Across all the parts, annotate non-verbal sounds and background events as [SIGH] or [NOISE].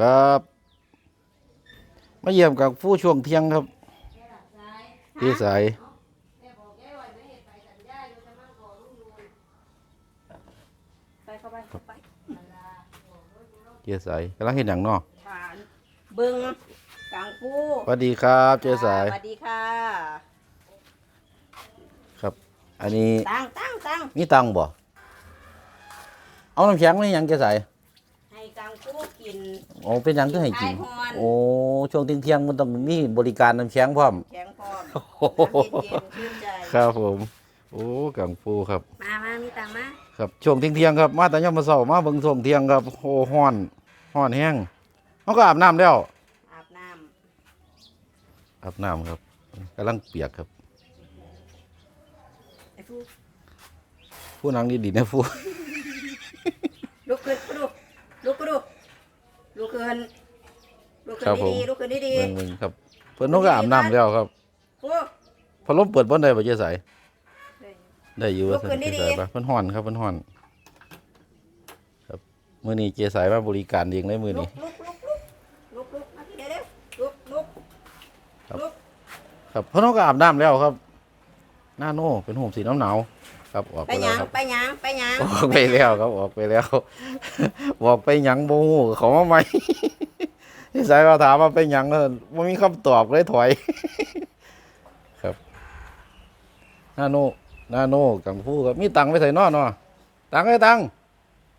ครับมาเยี่ยมกับผู้ช่วงเที่ยงครับพี่สายไปเข้าไปเข้าไปเจ๊สายกำลังเห็นอย่างเนอผ่านบึงกลางปูสวัสดีครับเจ๊สายสวัสดีค่ะ ครับ อันนี้ตั้งตั้งตั้งมีตังค์บ่เอาน้ำแข็งไม่ยังเจ๊สาย ให้กลางปูกิน โอ้เป็นหยังก็ให้กินไอฮอน โอ้ช่วงเที่ยงๆมันต้องมีบริการน้ำแข็งพร้อม แข็งพร้อมโอ้โหน้ำเย็นๆชื่นใจ ครับผม โอ้กังฟูครับ มามามีตังค์มาครับช่วงเที่ยงๆครับ มาแต่ยามมาเช้ามาเบิ่งช่วงเที่ยงครับโอ้ฮ้อนฮ้อนแห้งเขาก็อาบน้ำแล้ว อาบน้อาบน้ำครับกำลังเปียกครับำไอ้ฟูผู้นังดีดีๆนะฟูลุกขึ้นกูดู ลุกกูดูลุกขึ้นลุกขึ้ครันบผมดีๆลุกขึ้นดีเบิ่งๆครับ เพิ่นน้องก็อาบน้ำแล้วครับๆฟูพัดลมเปิดบ่ได้บ่เจ๊สายได้อยู่ลุว่ากขึ้นเจ๊ดีสายๆปะเพิ่นฮ้อนครับเพิ่นฮ้อนครับมื้อนี้เจ๊สายมาบริการเองเลยมื้อลุนี้ กลุกลุกลุกลุกลุกมาทีเดียวเร็วลุกลุกครับ ลุกครับเพิ่นน้องก็อาบน้ำแล้วครับหน้าโน่เป็นห่มสีน้ำหนาว ครับออกไปไปหแล้ยัวงครับไปหยังไปหยังออกไปแล้วครับออกไปแล้ว บอกไปหยังโมโหเขามาไหมที่สายเราถามว่าไปหยังเออไม่มีคำตอบเลยถอย ครับนาโนนาโนกังฟูครับมีตังค์ไปใส่นอเนาะตังค์ไอ้ตังค์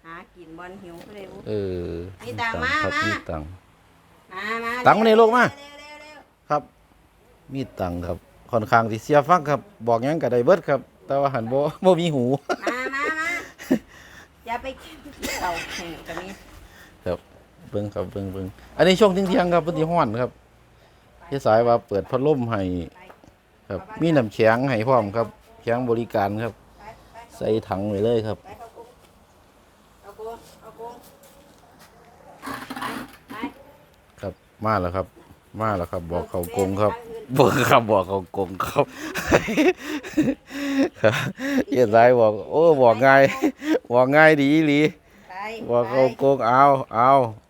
หากินบอลหิวก็เลยบุเออมีตังค์มาครับมามีตังค์ มามาตังค์มานี่ลูกมา เร็วเร็วเร็วครับ มีตังค์ครับค่อนข้างที่เสียฟังครับ บอกหยังก็ได้เบิดครับ แต่ว่าหันบ่บ่มีหู มามามาอย่าไปกินเต่าแข่งกันนี้เบิ่งครับเบิ่งเบิ่งอันนี้ช่วงเที่ยงๆครับเพิ่นสิฮ้อนครับที่สายว่าเปิดพัดลมให้ครับมีน้ำแข็งให้พร้อมครับแข็งบริการครับไปไปใส่ถังไว้เลยครับไปเข้ากุ้งเอากุ้งเอากุ้งไปไปครับมาแล้วครับ มาแล้วครับ บอกเขากงครับ บอกครับบอกเขากงครับ ครับเย็นสายบอก โอ้บอกง่ายบอกง่ายดีอีหลีไปบอกเขากงเอาเอา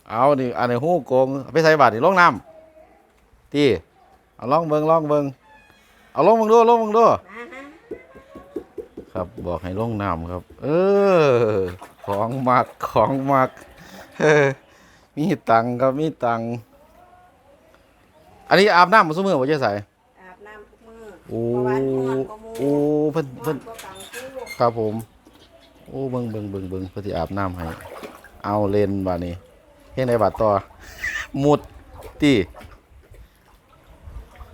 เอานี่อันนี้หู้กงเอาไปใส่บาตรนี่ลงน้ำที่เอาลองเบิ่งลองเบิ่งเอาลงเบิ่งดูลงเบิ่งดูมาฮะครับ บอกให้ลงน้ำครับ เออ ของมักของมักเออมีตังค์ครับมีตังค์อันนี้อาบน้ำมาสมือบ่เจ๊ใส่อาบน้ำทุกมื้อโอ้ เพราะว่าฮ้อนกว่าหมู่ โอ้เพิ่นฮ้อเพิ่นนกว่ากังฟูครับผม โอ้เบิ่งเบิ่งเบิ่งเบิ่งเพิ่นสิอาบน้ำให้ เอาเลนบาดนี้เฮ็ดได้บาดต่อมุดตี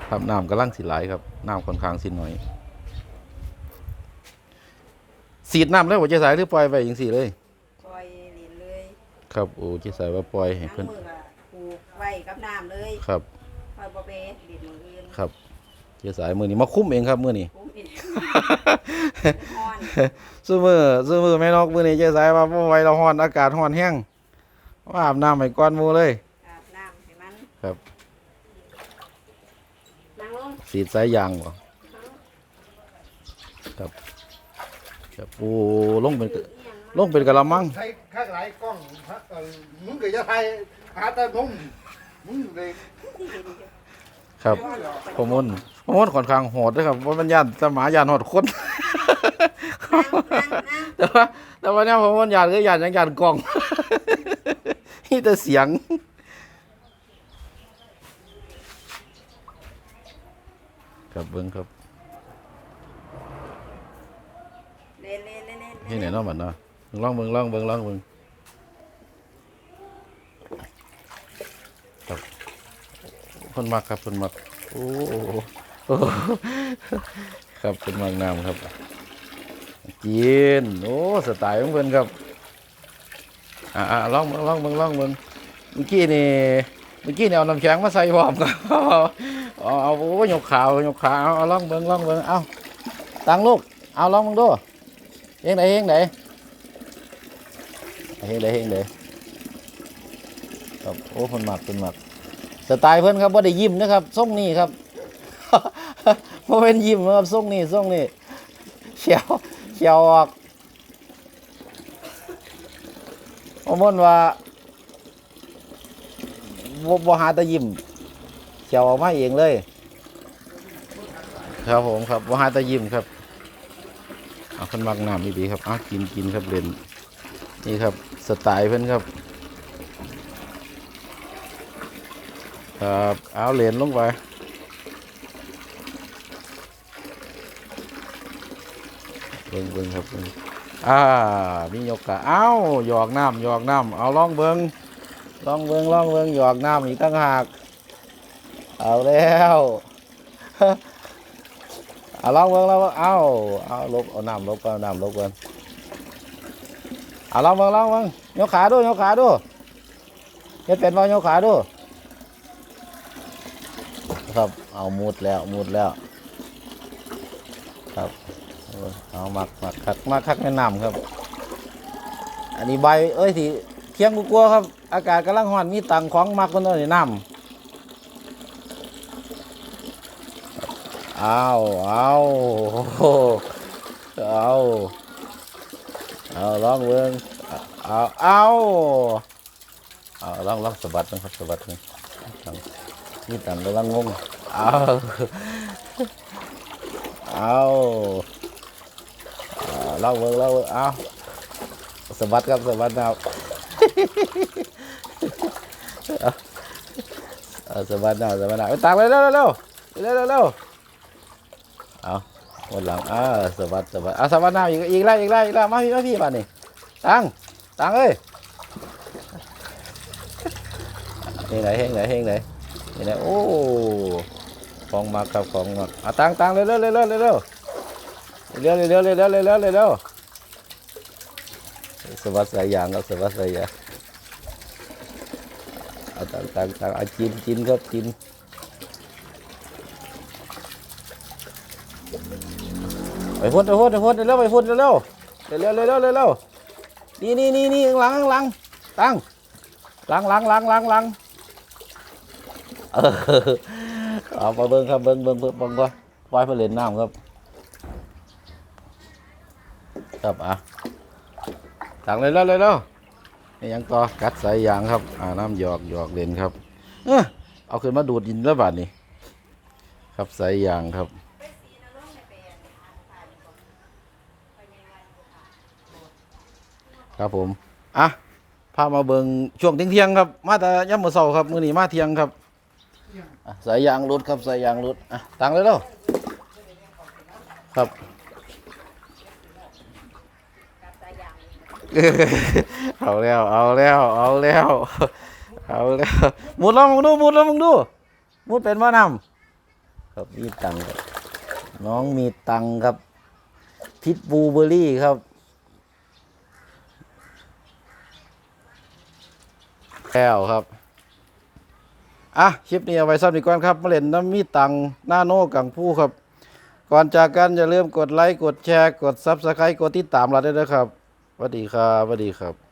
ครับน้ำกำลังสิไหลครับน้ำค่อนข้างสิน้อยสีดน้ำแล้วบ่เจ๊ใส่หรือปล่อยไว้จังซี่เลยปล่อยหลินเลยครับโอ้เจ๊ใส่ว่าปล่อยให้ทั้งเพิ่นมืออะผูกไว้กับน้ำเลยครับปล่อยบ่ไปหลินมืออื่นครับ เจ๊สายมือนี้มาคุ้มเองครับมือนี้กุ้งอีกฮ้อนซื้อมือซื้อมือแม่นกมือนี้เจ๊สายว่าบ่ไหวเราฮ้อนอากาศฮ้อนแห้งว่าอาบน้ำให้ก่อนหมู่เลย อาบน้ำให้มันครับ นั่งลงสีดสายยางบ่ครับครับโอ้ลงเป็นกะลงเป็นกะละมัง ใช้ข้างหลายกล้องพระเอ่อมึงก็จะไทยหาแต่ผมมึงเลย ครับพอมนพอมนค่อนข้างโหดเด้อครับว่ามันย่านสมายานโหดคนนั่งนั่งนั่งแต่ว่าแต่ว่าเนี่ยพอมนย่านก็ย่านยังย่านกล้องนี่แต่เสียงครับเบิ้งครับเล่นเล่นเล่นเล่นที่ไหนเน้องบัดเนาะลองเบิ้งลองเบิ้งลองเบิ้งครับ คนมักครับคนมักโอ้โอ้โอ้ครับคนมักน้ำครับกินโอ้สไตล์ของเพิ่นครับอ่าลองเบิ้งลองเบิ้งลองเบิ้งเมื่อกี้นี่เมื่อกี้เนี่ยเอาน้ำแข็งมาใส่พร้อมครับเอาเอาโอ้ยกขาวหยกขาวเอาลองเบิ้งลองเบิ้งเอาตังลูก เอาลองเบิ้งดูเฮงไหนเฮงไหนเฮงไหนเฮงไหนครับโอ้เพิ่นมักพ่นมัก สไตล์เพิ่อนครับบ่าได้ยิ้มนะครับทรงนี้ครับบ่เป็นยิ้มนะครับทรงนี้ทรงนี้เขียวเขียวออกผมมนว่าบ่บ่หาแตะยิ้มเขียวออกมาเองเลย ครับผมครับบ่หาแตะยิ้มครับเอาคนมักน้ำดีๆครับเอากินกินครับเล่นนี่ครับสไตล์เพิ่อนครับ ครับเอาเหรียญลงไปเบิ่งเบิ่งครับเบิ่งอ่ามียกกะเอ้าหยอกน้ำหยอกน้ำเอาลองเบิ่งลองเบิ่งลองเบิ่งหยอกน้ำอีกตั้งหากเอาแล้วเอาลองเบิ่งแล้วเอาเอาลบเอาน้ำลบก่อนเอาน้ำลบก่อนเอาลองเบิ่งลองเบิ่งยกขาดูยกขาดูเฮ็ดเป็นบ่ยกขาดู ครับ เอามุดแล้วมุดแล้ว ครับเอาหมักหมักคักมักคักแนะนำครับ อันนี้ใบเอ้ยที่เที่ยงกูกลัวครับ อากาศกำลังร้อนมีตังของมักคนน้อยน้ำเอาเอาเอาเอาลองเบิ่งเอาเอาเอาลองลองสะบัดนะครับสะบัดหนึ่ง như tầm đôi băng ngôn ờ. Ao. Lâu vâng lâu vâng ao. Sờ bắt gặp sờ bắt nào. [LAUGHS] Ờ sờ bắt nào sờ bắt nào. Tạc lên đâu đâu đâu đâu đâu ao một lần à sờ bắt sờ bắt à sờ bắt nào? อีกอีกแล้วอีกแล้วอีกแล้วมาพี่มาพี่บ้านนี่ตังตังเอ้ย hiện lại hiện lại hiện lại. นเฮงไหนนี่นะโอ้ของมาครับของมาอะตังตังเร็วเร็วเร็วเร็วเร็วเร็วเร็วเร็วเร็วเร็วเร็วเร็วเร็วเร็วเร็วสวัสดิ์สายยางครับสวัสดิ์สายยางเอาตังตังตังเอากินกินครับกินไปพุ่นไปพุ่นไปพุ่นเร็วไปพุ่นเร็วเร็วเร็วเร็วเร็วเร็วเร็วนี่นี่นี่นี่หลังข้างหลังตังหลังหลังหลังหลังหลัง เออเอาไปเบิ้งครับเบิ้งเบิ้งเบิ้งเบิ้งก่อนปล่อยไปเล่นน้ำครับครับอะตังเลยแล้วเลยแล้วนี่ยังต่อกัดสายยางครับ อ่าน้ำหยอกหยอกเล่นครับ เออเอาขึ้นมาดูดดินแล้วบาดนี้ครับสายยางครับครับผม อะ พามาเบิงช่วงเที่ยงครับ มาแต่ย่ำมื้อเช้าครับ มื้อนี้มาเที่ยงครับ อะสายยางรุดครับสายยางรุดอะตังเลยเด้อครับเอาแล้วเอาแล้วเอาแล้วเอาแล้วมุดแล้วมึงดูมุดแล้วมึงดูมุดเป็นว่านำครับมีตังครับน้องมีตังครับพิทบูเบอรี่ครับแล้วครับ อะคลิปนี้เอาไว้ซ้ำอีกก่อนครับมาเล่นน้ำมีตังหน้าโน่กังผู้ครับ ก่อนจากกันอย่าลืมกดไลค์กดแชร์กดซับสไครต์กดติดตามเราด้วยนะครับสวัสดีครับสวัสดีครับ